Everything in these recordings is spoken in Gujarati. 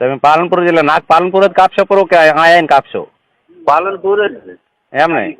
તમે પાલનપુર એટલે નાક પાલનપુર જ કાપશો પૂરું કે અહીંયા આવીને કાપશો? પાલનપુર જ. એમ નહીં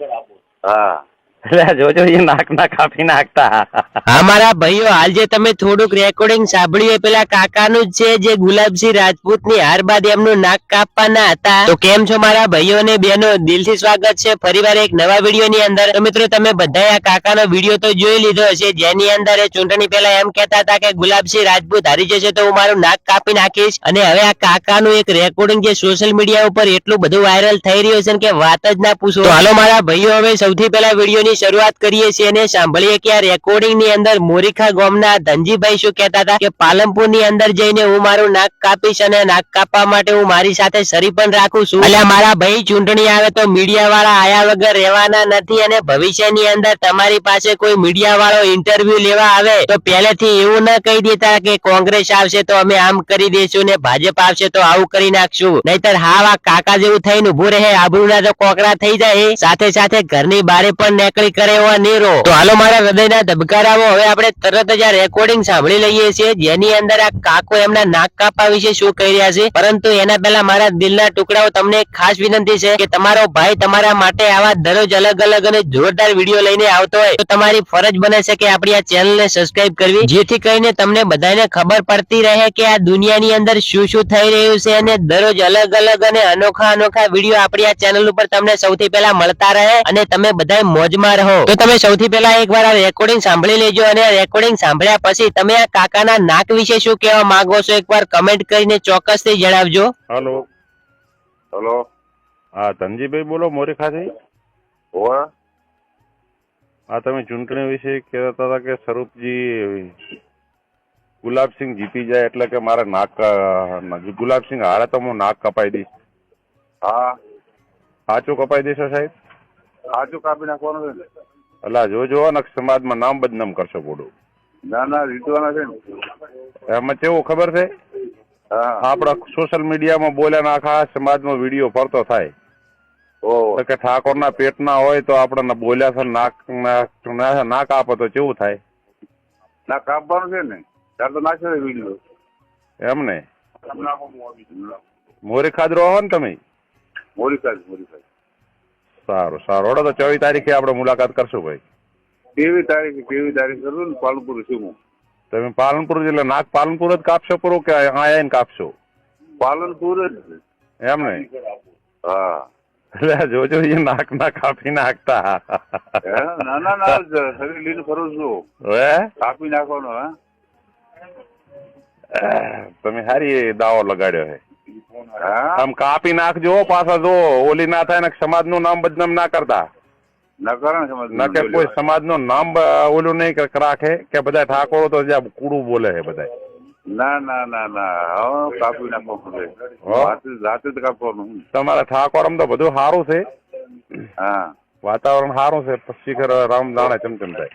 હા. જોજો, એ નાક ના કાપી નાખતા. હા મારા ભાઈઓ હાલ જે તમે થોડુંક રેકોર્ડિંગ સાંભળ્યું એ પેલા કાકાનું જ છે, જે ગુલાબસિંહ રાજપૂતની હાર બાદ એમનું નાક કાપવાના હતા. તો કેમ છો મારા ભાઈઓ અને બહેનો? દિલથી સ્વાગત છે. ફરીવાર એક નવા વીડિયો ની અંદર. તો મિત્રો, તમે બધાએ આ કાકાનો વીડિયો તો જોઈ લીધો હશે. જેની અંદર એ ચૂંટણી પહેલા એમ કહેતા હતા કે, ગુલાબસિંહ રાજપૂત હારી જશે તો હું મારું નાક કાપી નાખીશ. અને હવે આ કાકાનું એક રેકોર્ડિંગ જે સોશિયલ મીડિયા ઉપર એટલું બધું વાયરલ થઈ રહ્યું છે કે વાત જ ના પૂછો. હાલો મારા ભાઈઓ, હવે સૌથી પહેલા વિડીયોની શરૂઆત કરીએ છીએ અને સાંભળીએ કે આ રેકોર્ડિંગની અંદર મોરીખા ગામના ધનજીભાઈ શું કહેતા હતા કે પાલનપુરની અંદર જઈને હું મારું નાક કાપીશ અને નાક કાપવા માટે હું મારી સાથે સરી પણ રાખું છું. એટલે મારા ભાઈ ચૂંટણી આવે તો મીડિયા વાળા આયા વગર રહેવાના નથી અને ભવિષ્યની અંદર તમારી પાસે કોઈ મીડિયા વાળો ઇન્ટરવ્યુ લેવા આવે તો પહેલેથી એવું ન કહી દેતા કે કોંગ્રેસ આવશે તો અમે આમ કરી દઈશું ને ભાજપ આવશે તો આવું કરી નાખશું. નહીતર હા કાકા જેવું થઈને ઉભું રહે, આબરૂના તો કોકરા થઈ જાય. સાથે સાથે ઘરની બારે પણ નીકળી કરે એવા નીરો. તો હાલો મારા હૃદયના ધબકારાઓ, હવે આપણે તરત જ આ રેકોર્ડિંગ સાંભળી લઈએ છીએ. જેની અંદર આ કાકો એમના નાક કાપા વિશે શું કહી રહ્યા છે. પરંતુ એના પહેલા મારા દિલના ટુકડાઓ તમને ખાસ વિનંતી છે કે તમારો ભાઈ તમારા માટે આવા દરરોજ અલગ અલગ અને જોરદાર વીડિયો લઈને આવતો હોય, તો તમારી ફરજ બને છે કે આપણી આ ચેનલને સબસ્ક્રાઇબ કરવી. જેથી કરીને તમને બધાને ખબર પડતી રહે કે આ દુનિયાની અંદર શું શું થઈ રહ્યું છે અને દરરોજ અલગ અલગ અને અનોખા અનોખા વીડિયો આપણી આ ચેનલ ઉપર તમને સૌથી પહેલા મળતા રહે અને તમે બધા મોજમાં રહો. તો તમે સૌથી પહેલા એકવાર આ રેકોર્ડિંગ સાંભળી લેજો અને આ રેકોર્ડિંગ સાંભળ્યા પછી તમે આ કાકાના નાક વિશે શું કહેવા માંગો છો એકવાર કમેન્ટ કરીને ચોક્કસથી જણાવજો. હલો હલો હા ધનજીભાઈ બોલો મોરીખાથી હોવા. હા તમે ચૂંટણી વિશે કહેતા હતા કે સ્વરૂપજી ગુલાબસિંહ જીતી જાય એટલે કે મારે નાક ગુલાબસિંહ હારે તો હું નાક કપાઈ દઈશ. હા. સાચું કપાઈ દેશો સાહેબ? સાચું કાપી નાખવાનું છે? એટલે જોજો ને સમાજમાં નામ બદનામ કરશો બોડું. ના ના રીતવાના છે ને. એમાં કેવું ખબર છે? આપડા આપણા સોશિયલ મીડિયામાં બોલ્યા આખા સમાજમાં વીડિયો ફરતો થાય. કે ઠાકોરના પેટના હોય તો આપણે બોલ્યા છે નાક ના- નાક આપો તો કેવું થાય? ના કાપવાનું છે ને? ચાર તો નાખશે વીડિયો. એમ ને? મોરી ખાદરો હો ને તમે. મોરી મોરીકાજ સારું સારું. હડો તો ચોવીસ તારીખે આપણે મુલાકાત કરશું ભાઈ. કેવી તારીખ કેવી તારીખ કરું ને પાલનપુર છું હું? તમે પાલનપુર એટલે નાક પાલનપુર જ કાપશો પૂરું કે અહીંયા આવીને કાપશો? પાલનપુર જ એમ ને? હા. એટલે જોજો એ નાક ના કાપી નાખતા. ના ના ના શરીર લઈને ફરું છું હે? કાપી નાખવાનો હા? તમે સારી દાવો લગાડ્યો હા. આમ કાપી નાખજો પાછા જો ઓલી ના થાય ને સમાજનું નામ બદનામ ના કરતા. ના કે કોઈ સમાજનું નામ ઓલું નહીં રાખે કે બધા ઠાકોરો તો કુડું બોલે છે બધા ના ના ના કાપી જ કાપવાનું. તમારા ઠાકોરમ તો બધું સારું છે. હા. વાતાવરણ સારું છે પછી રામ દાણે ચમચમ થાય.